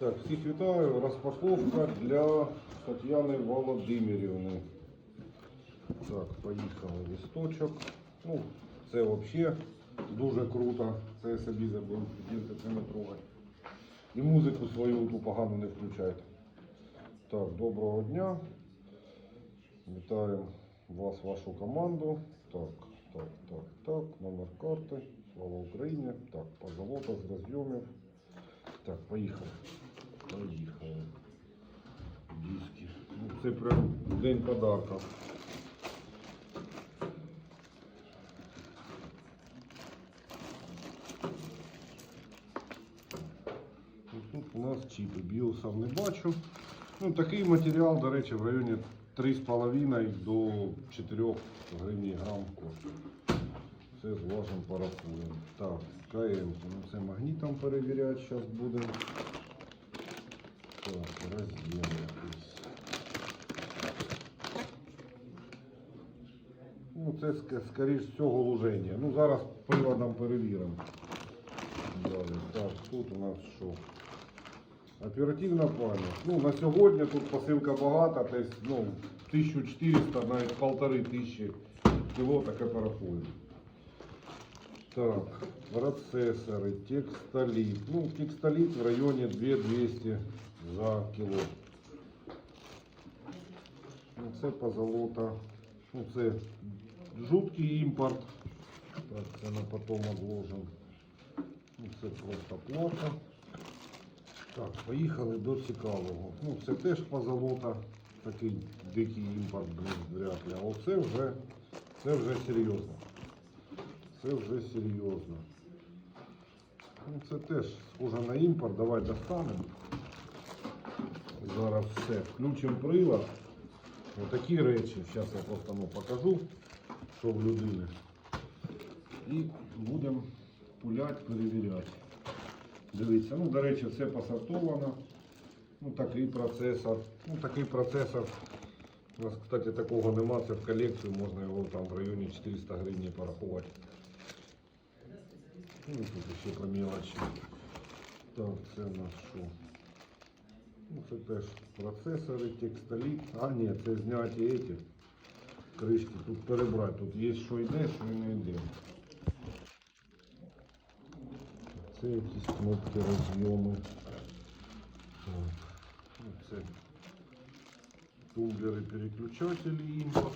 Так, всіх вітаю. Розпаковка для Тетяни Володимирівни. Так, поїхали листочок. Ну, це взагалі дуже круто. Це я собі забув, ділки це не трогать. І музику свою ту погану не включайте. Так, доброго дня. Вітаємо вас, вашу команду. Так, так, так, так, номер карти. Слава Україні. Так, позолота з розйомів. Так, поїхали. Поїхали. Диски. Ну, це прям день подарка. Тут у нас чіпи. Біосів не бачу. Ну, такий матеріал, до речі, в районі 3,5 до 4 гривень грам коштує. Це зважимо, порахуємо. Так, КМ. Ну, це магнітом перевіряти зараз будемо. Так, розділ якийсь. Ну, це скоріш всього луження. Ну, зараз приладом перевіримо. Далі. Так, тут у нас що? Оперативна пам'ять. Ну, на сьогодні тут посилка багата, тобто, ну, 1400, навіть полтори тисячі кіло таке порахуємо. Так, процессоры, текстолит. Ну, текстолит в районе 2200 за кіло. Ну, це позолота. Ну, це жуткий імпорт. Так, це на потом odложимо. Ну, це просто плата. Так, поїхали до цікавого. Ну, це теж позолота. Такий дикий імпорт. А оце вже, це вже серйозно. Це вже серйозно. Ну, це теж схоже на імпорт. Давай достанемо. Зараз все. Включимо прилад. Отакі речі. Зараз я просто ну, покажу, що в людини. І будемо пуляти, перевіряти. Дивіться, ну, до речі, все посортовано. Ну, такий процесор. Ну, такий процесор. У нас, кстати, такого нема, це в колекцію, можна його там в районі 400 гривень порахувати. Ну, і тут ще по мелочі. Так, це у нас що? Ну, це теж процесори, текстоліт. А, ні, це зняті эти кришки. Тут перебрати. Тут є що йде, що не йде. Це якісь кнопки, розйоми. Ну, це тумблери, переключателі імпорт.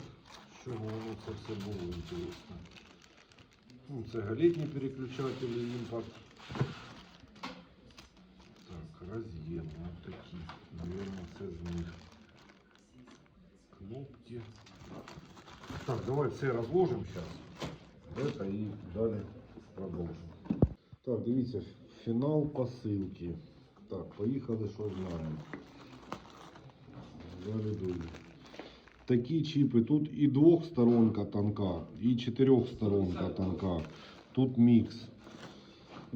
Чого воно це все було інтересно. Ну, це галетні переключателі імпорт. Так, роз'єм, ось такі. Наверное, це з них. Кнопки. Так, давай це розложимо зараз. Это і далі продовжимо. Так, дивіться, фінал посилки. Так, поїхали, що знаємо. Далі дуже. Такі чіпи, тут і двохсторонка тонка, і чотирьохсторонка тонка. Тут мікс.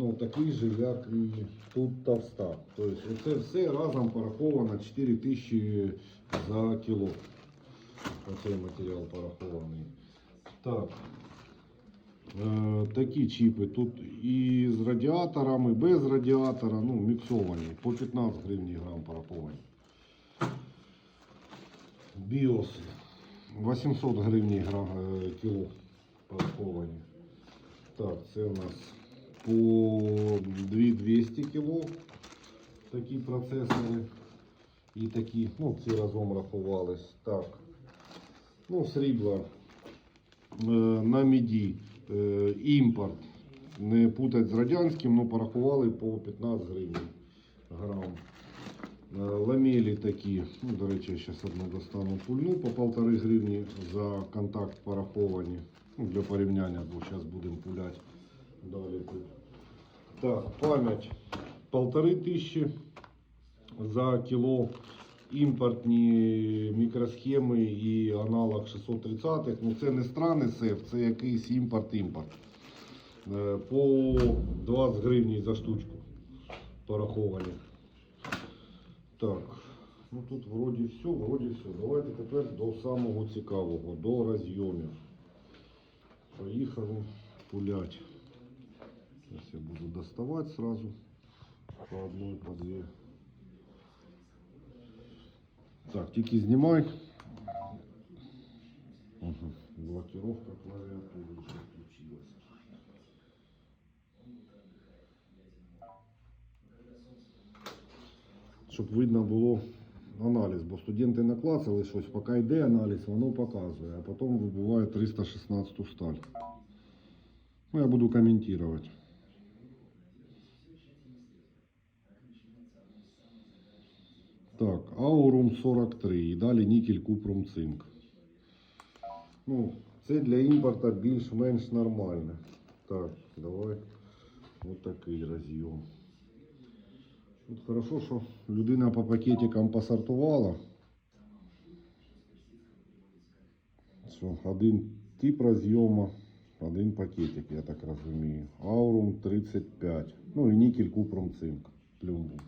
Ну, такий же, як і тут товста. Тобто це все разом пораховано 4 тисячі за кіло. Оцей матеріал порахований. Так. Е, такі чіпи. Тут і з радіаторами, без радіатора, ну, міксовані. По 15 гривень грам пораховані. Біос 800 гривень гра, е, кіло пораховані. Так, це у нас по 2200 кіло такі процесори. І такі, ну, ці разом рахувались. Так. Ну, срібло е, на міді е, імпорт. Не путать з радянським, ну порахували по 15 гривень грам. Е, Ламелі такі, ну, до речі, я зараз одну достану пульну по полтори гривні за контакт пораховані. Ну, для порівняння, бо зараз будемо пуляти далі тут. Так, пам'ять полтори тисячі за кіло. Імпортні мікросхеми і аналог 630-х. Ну це не страни СЕФ, це якийсь імпорт-імпорт. Е, По 20 гривень за штучку пораховані. Так, ну тут вроді все, вроді все. Давайте тепер до самого цікавого, до розйомів. Поїхали пулять. Я буду доставати сразу по одной, по дві. Так, тільки знімай. Угу. Блокировка клавиатуры уже включилась. Щоб видно було аналіз, бо студенти наклацали щось, поки йде аналіз, воно показує, а потім вибиває 316 сталь. Ну, я буду коментувати. Так, Аурум 43 і далі нікель купрум цинк. Ну, це для імпорту більш-менш нормально. Так, давай. Ось такий роз'єм. Тут хорошо, що людина по пакетикам посортувала. Все, один тип роз'єму, один пакетик, я так розумію. Аурум 35. Ну і нікель купрум цинк. Плюмбу.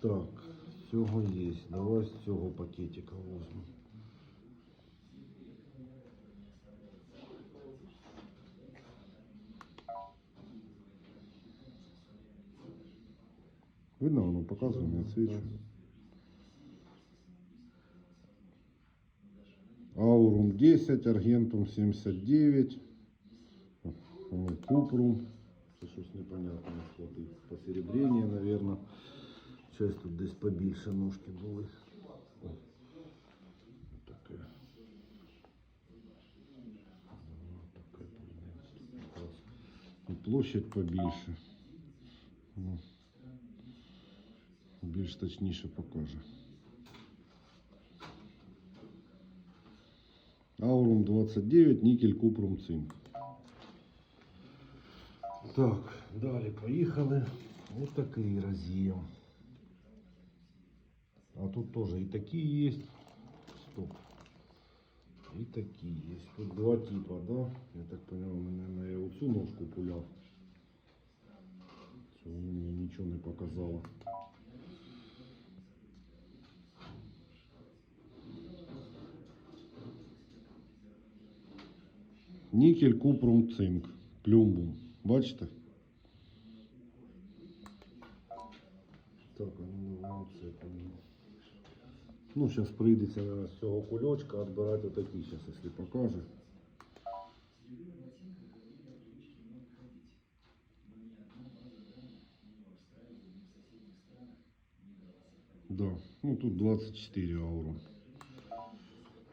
Так, з цього є. Давай з цього пакетика возьму. Видно, воно показує, не свічу. Аурум 10, Аргентум 79, ну, Купрум. Це щось непонятне. От і посеребрення, наверное. Щось тут десь побільше ножки були. О, Таке. Таке пульне. Якраз І площадь побільше. Ну, більш точніше покаже. Аурум 29, нікель, купрум, цинк. Так, далі поїхали. Ось такий роз'єм. А тут тоже и такие есть. Стоп. И такие есть. Тут два типа, да? Я так понял, наверное, я оцю ножку пуляв. Що воно мені нічого не показало. Нікель, купрум, цинк, плюмбум. Бачите? Так, а ну давай це помню. Ну, зараз прийдеться наверное, з цього кульочка відбирати отакі, зараз, якщо покаже. Да, ну тут 24 ауру.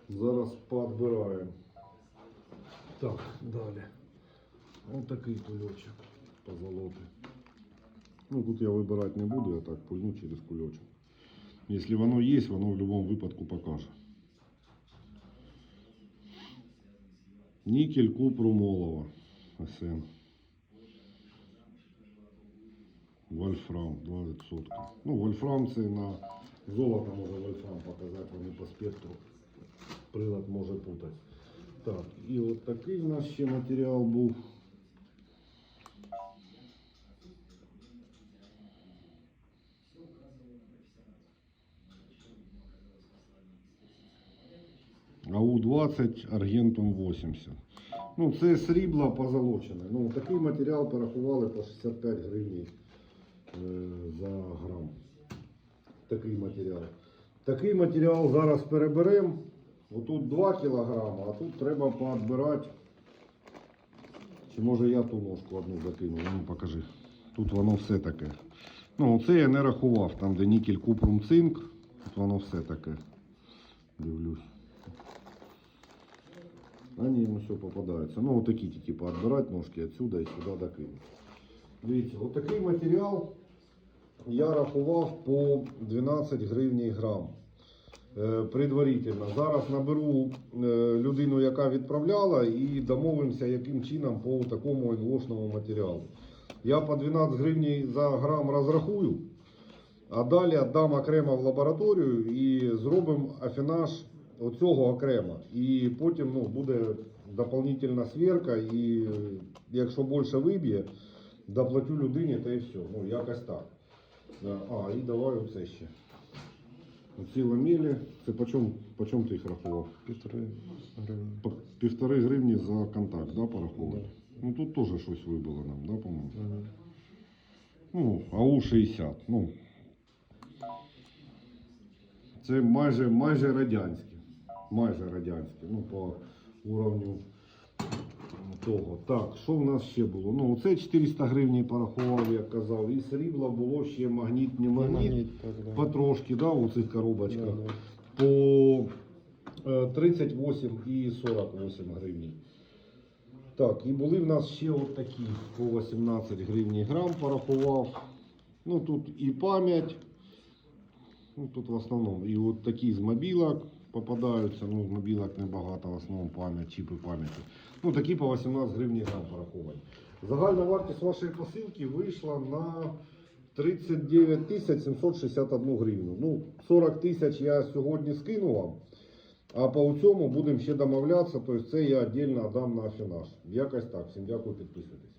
Зараз поотбираємо. Так, далі. Ось такий кульочок позолоти. Ну тут я вибирати не буду, я так пульну через кульочок. Если воно есть, воно в любом випадку покаже. Нікель, купрум, олово. СН. Вольфрам 2%. Ну, вольфрам це на золото може вольфрам показати, вони по спектру. Прилад може путати. Так, і от такий у нас ще матеріал був. АУ-20, Аргентум 80. Ну, це срібло позолочене. Ну, такий матеріал порахували по 65 гривень е, за грам. Такий матеріал. Такий матеріал зараз переберемо. Отут 2 кг, а тут треба поотбирати. Чи може я ту ножку одну закину? Ну покажи. Тут воно все таке. Ну, оце я не рахував, там де нікель, купрум, цинк. Тут воно все таке. Дивлюсь. Ні, ну все попадається. Ну, отакі тільки поотбирати ножки отсюда і сюди докинути. Дивіться, отакий матеріал я рахував по 12 гривень грам. Предварительно. Зараз наберу е, людину, яка відправляла, і домовимося, яким чином по такому інлошному матеріалу. Я по 12 гривень за грам розрахую, а далі віддам окремо в лабораторію і зробимо афінаж оцього окремо. І потім ну, буде дополнительна свірка, і якщо більше виб'є, доплатю людині та і все. Ну, якось так. А, і давай оце ще. Оці ламелі, це по чому, по чому ти їх рахував? Півтори гривні. По півтори гривні за контакт, да, пораховувати? Ну тут теж щось вибило нам, да, по-моєму? Мгм. Ну, АУ 60. Ну. Це майже, майже радянські. Майже радянські. Ну, по уровню того. Так, що в нас ще було? Ну, це 400 гривень порахував, як казав. І срібла було ще магніт, не магніт. Потрошки, да, у цих коробочках. Да, да. По е, 38 і 48 гривень. Так, і були в нас ще от такі по 18 гривень грам порахував. Ну тут і пам'ять. Ну, тут в основному. І от такі з мобілок попадаються. Ну, мобілок небагато, в основному пам'ять, чіпи пам'яті. Ну, такі по 18 гривень грам пораховані. Загальна вартість вашої посилки вийшла на 39 тисяч 761 гривну. Ну, 40 тисяч я сьогодні скину вам. А по цьому будемо ще домовлятися, тобто це я віддільно дам на фінаш. Якось так. Всім дякую, підписуйтесь.